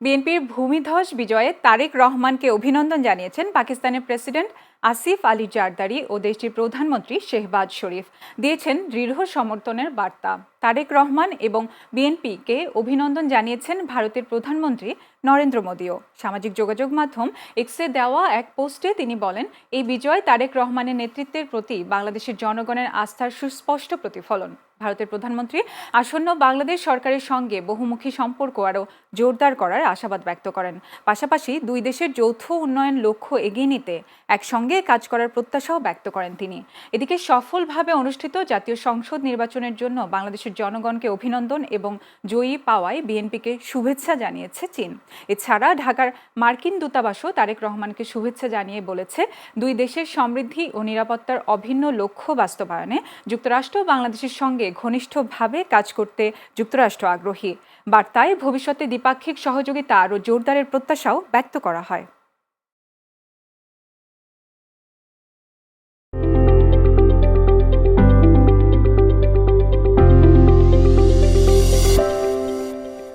বিএনপির ভূমিধ্বস বিজয়ে তারেক রহমানকে অভিনন্দন জানিয়েছেন পাকিস্তানের প্রেসিডেন্ট আসিফ আলী জারদারি ও দেশটির প্রধানমন্ত্রী শেহবাজ শরীফ। দিয়েছেন দৃঢ় সমর্থনের বার্তা। তারেক রহমান এবং বিএনপিকে অভিনন্দন জানিয়েছেন ভারতের প্রধানমন্ত্রী নরেন্দ্র মোদীও। সামাজিক যোগাযোগ মাধ্যম এক্সে দেওয়া এক পোস্টে তিনি বলেন, এই বিজয় তারেক রহমানের নেতৃত্বের প্রতি বাংলাদেশের জনগণের আস্থার সুস্পষ্ট প্রতিফলন। ভারতের প্রধানমন্ত্রী আসন্ন বাংলাদেশ সরকারের সঙ্গে বহুমুখী সম্পর্ক আরও জোরদার করার আশাবাদ ব্যক্ত করেন। পাশাপাশি দুই দেশের যৌথ উন্নয়ন লক্ষ্য এগিয়ে নিতে একসঙ্গে কাজ করার প্রত্যাশাও ব্যক্ত করেন তিনি। এদিকে সফলভাবে অনুষ্ঠিত জাতীয় সংসদ নির্বাচনের জন্য বাংলাদেশের জনগণকে অভিনন্দন এবং জয়ী পাওয়ায় বিএনপিকে শুভেচ্ছা জানিয়েছে চীন। এছাড়া ঢাকার মার্কিন দূতাবাসও তারেক রহমানকে শুভেচ্ছা জানিয়ে বলেছে, দুই দেশের সমৃদ্ধি ও নিরাপত্তার অভিন্ন লক্ষ্য বাস্তবায়নে যুক্তরাষ্ট্র বাংলাদেশের সঙ্গে ঘনিষ্ঠভাবে কাজ করতে যুক্তরাষ্ট্র আগ্রহী। বার্তায় ভবিষ্যতে দ্বিপাক্ষিক সহযোগিতা আরও জোরদারের প্রত্যাশাও ব্যক্ত করা হয়।